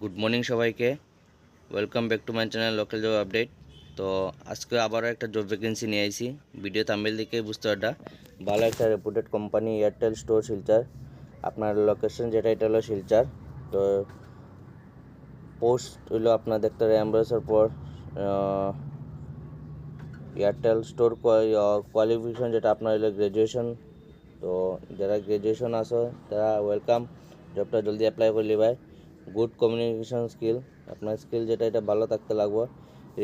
Good morning সবাইকে। Welcome back to my channel local job update তো আজকে আবারও একটা জব ভ্যাকেন্সি নিয়ে আইছি। ভিডিও থাম্বেল দেখে বুঝতে পারটা ভালো একটা reputed company Airtel store Silchar আপনার লোকেশন যেটা, এটা হলো শিলচার তো পোস্ট হইল আপনার দেখতে অ্যাম্বাসের পর এয়ারটেল স্টোর কোয়ালিফিকেশন যেটা আপনার হলো গ্র্যাজুয়েশন তো যারা গ্র্যাজুয়েশন আছে, তারা ওয়েলকাম জবটা জলদি অ্যাপ্লাই করে লিবাই গুড কমিউনিকেশন স্কিল আপনার স্কিল যেটা, এটা ভালো থাকতে লাগবে।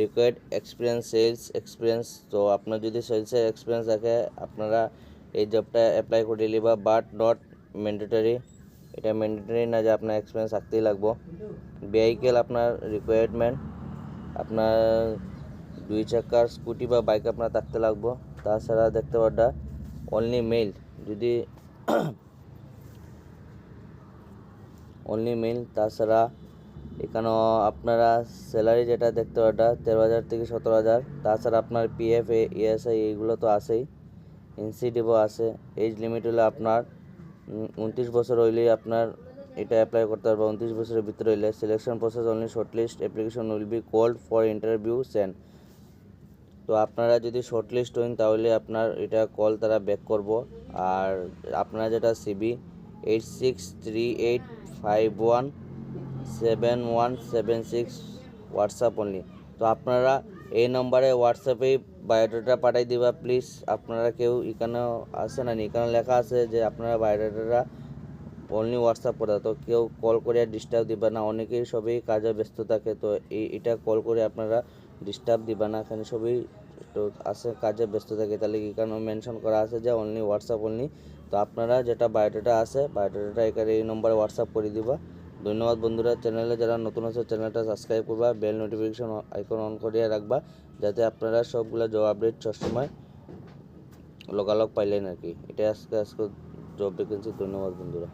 রিকোয়ার্ড এক্সপিরিয়েন্স সেলস এক্সপিরিয়েন্স তো আপনার যদি সেলসের এক্সপিরিয়েন্স থাকে, আপনারা এই জবটা অ্যাপ্লাই করে লিবা বাট নট ম্যান্ডেটরি এটা ম্যান্ডেটরি না যে আপনার এক্সপিরিয়েন্স থাকতেই লাগবো। ভেহিকেল আপনার রিকোয়ারমেন্ট আপনার দুই চাকার স্কুটি বা বাইক আপনার থাকতে লাগবো। তাছাড়া দেখতে পারটা অনলি মেল যদি অনলি মেল তাছাড়া এখানেও আপনারা স্যালারি যেটা দেখতে পারটা তেরো হাজার থেকে সতেরো হাজার। তাছাড়া আপনার পিএফ ইএসআই এইগুলো তো আছেই। ইনসিডিভও আছে। এজ লিমিট হলে আপনার উনত্রিশ বছর হইলেই আপনার এটা অ্যাপ্লাই করতে পারবে উনত্রিশ বছরের ভিতরে হইলে selection process only shortlist application will be called for interview send তো আপনারা যদি শর্টলিস্ট হন তাহলে আপনার এটা কল তারা ব্যাক করব। আর আপনারা যেটা CV eight six three eight five one seven one seven six WhatsApp only তো আপনারা এই নম্বরে হোয়াটসঅ্যাপেই বায়োডাটা পাঠাই দিবা প্লিজ আপনারা কেউ এখানে আছে না, এখানে লেখা আছে যে আপনারা বায়োডাটাটা অনলি হোয়াটসঅ্যাপ করে তো কেউ কল করে ডিস্টার্ব দিবা না। অনেকেই সবই কাজে ব্যস্ত থাকে, তো এটা কল করে আপনারা ডিস্টার্ব দিবা না। এখানে সবই তো আছে কাজে ব্যস্ত থাকে, তাহলে এখানে মেনশন করা আছে যে অনলি হোয়াটসঅ্যাপ অনলি তো আপনারা যেটা বায়োডাটা আছে বায়োডাটাটা এখানে এই নম্বরে হোয়াটসঅ্যাপ করে দিবা। ধন্যবাদ বন্ধুরা, চ্যানেলে যারা নতুন আছে, চ্যানেলটা সাবস্ক্রাইব করবা বেল নোটিফিকেশন আইকন অন করিয়ে রাখবা, যাতে আপনারা সবগুলো জব আপডেট সবসময় লগালগ পাইলেন আর কি। এটা আজকে আজকে জব ভ্যাকেন্সি ধন্যবাদ বন্ধুরা।